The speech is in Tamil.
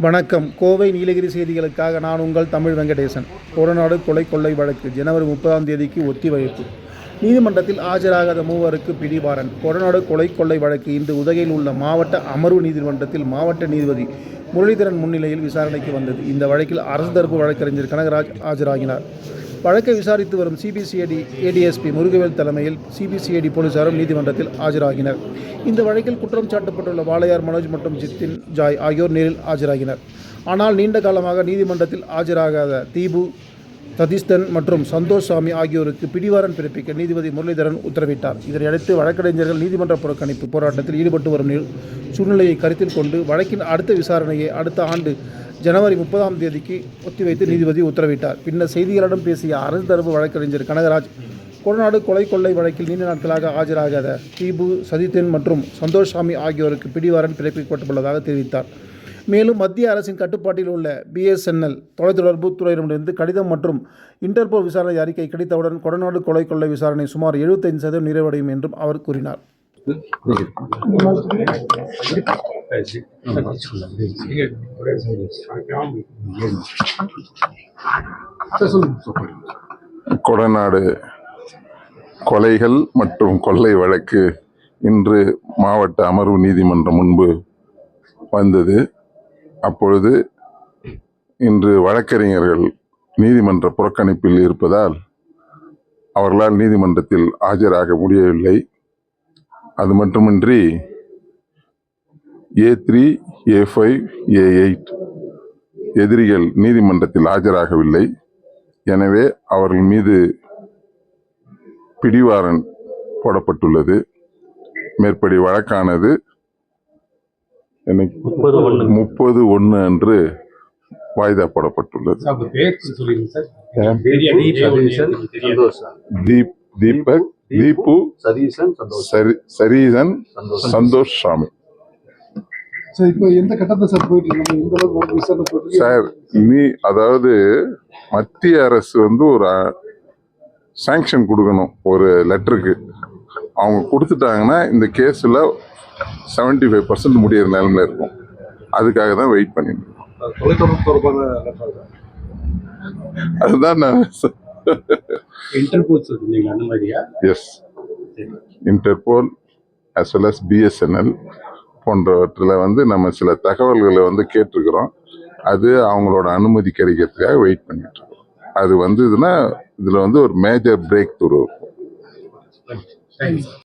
வணக்கம். கோவை நீலகிரி செய்திகளுக்காக நான் உங்கள் தமிழ் வெங்கடேசன். கொடநாடு கொலை கொள்ளை வழக்கு ஜனவரி முப்பதாம் தேதிக்கு ஒத்திவைப்பு. நீதிமன்றத்தில் ஆஜராகாத மூவருக்கு பிடிவாரன். கொடநாடு கொலை கொள்ளை வழக்கு இன்று உதகையில் உள்ள மாவட்ட அமர்வு நீதிமன்றத்தில் மாவட்ட நீதிபதி முரளிதரன் முன்னிலையில் விசாரணைக்கு வந்தது. இந்த வழக்கில் அரசு தரப்பு வழக்கறிஞர் கனகராஜ் ஆஜராகினார். வழக்கை விசாரித்து வரும் சிபிசிஐடி ஏடிஎஸ்பி முருகவேல் தலைமையில் சிபிசிஐடி போலீசாரும் நீதிமன்றத்தில் ஆஜராகினர். இந்த வழக்கில் குற்றம் சாட்டப்பட்டுள்ள வாளையார் மனோஜ் மற்றும் ஜித்தின் ஜாய் ஆகியோர் நேரில் ஆஜராகினர். ஆனால் நீண்ட காலமாக நீதிமன்றத்தில் ஆஜராகாத தீபு சதீஷ்தன் மற்றும் சந்தோஷ் சாமி ஆகியோருக்கு பிடிவாரன் பிறப்பிக்க நீதிபதி முரளிதரன் உத்தரவிட்டார். இதனையடுத்து வழக்கறிஞர்கள் நீதிமன்ற புறக்கணிப்பு போராட்டத்தில் ஈடுபட்டு வரும் சூழ்நிலையை கருத்தில் கொண்டு வழக்கின் அடுத்த விசாரணையை அடுத்த ஆண்டு ஜனவரி முப்பதாம் தேதிக்கு ஒத்திவைத்து நீதிபதி உத்தரவிட்டார். பின்னர் செய்தியாளரிடம் பேசிய அரசு தரப்பு வழக்கறிஞர் கனகராஜ் கொடநாடு கொலை கொள்ளை வழக்கில் நீண்ட நாட்களாக ஆஜராகாத தீபு சதித்தன் மற்றும் சந்தோஷ் சாமி ஆகியோருக்கு பிடிவாரன் பிறப்பிக்கப்பட்டுள்ளதாக தெரிவித்தார். மேலும் மத்திய அரசின் கட்டுப்பாட்டில் உள்ள பிஎஸ்என்எல் தொலைத்தொடர்பு துறையிடமிருந்து கடிதம் மற்றும் இன்டர்போல் விசாரணை அறிக்கை கிடைத்தவுடன் கொடநாடு கொலை கொள்ளை விசாரணை சுமார் 75% சதவீதம் நிறைவடையும் என்றும் அவர் கூறினார். கொடநாடு கொலைகள் மற்றும் கொள்ளை வழக்கு இன்று மாவட்ட அமர்வு நீதிமன்றம் முன்பு வந்தது. அப்பொழுது இன்று வழக்கறிஞர்கள் நீதிமன்ற புறக்கணிப்பில் இருப்பதால் அவர்களால் நீதிமன்றத்தில் ஆஜராக முடியவில்லை. அது மட்டுமின்றி A three A five A eight எதிரிகள் நீதிமன்றத்தில் ஆஜராகவில்லை. எனவே அவர்கள் மீது பிடிவாரன் போடப்பட்டுள்ளது. மேற்படி வழக்கானது? முப்பது ஒன்று அன்று வாய்தா போடப்பட்டுள்ளது. தீப் தீபக். தீபு சரி சரீசன் சந்தோஷ். சாமி. சார் இப்போ எந்த சார் போயிட்டு இருக்கு? சார் நீ அதாவது மத்திய அரசு வந்து ஒரு சாங்ஷன் கொடுக்கணும் ஒரு லெட்டருக்கு அவங்க கொடுத்துட்டாங்கன்னா இந்த கேஸில் 75% ஃபைவ் பர்சன்ட் முடியிற நிலைமையில இருக்கும். அதுக்காக தான் வெயிட் தான். அதுதான் நான் இன்டர்போல் சொல்றீங்களா அந்த மாதிரியா yes Interpol as well as BSNL போன்றவற்றில் வந்து நம்ம சில தகவல்களை வந்து கேட்டிருக்கிறோம். அது அவங்களோட அனுமதி கிடைக்கிறதுக்காக வெயிட் பண்ணிட்டு இருக்கோம் அது வந்து இதுனா இதில் வந்து ஒரு மேஜர் பிரேக் த்ரூ இருக்கும்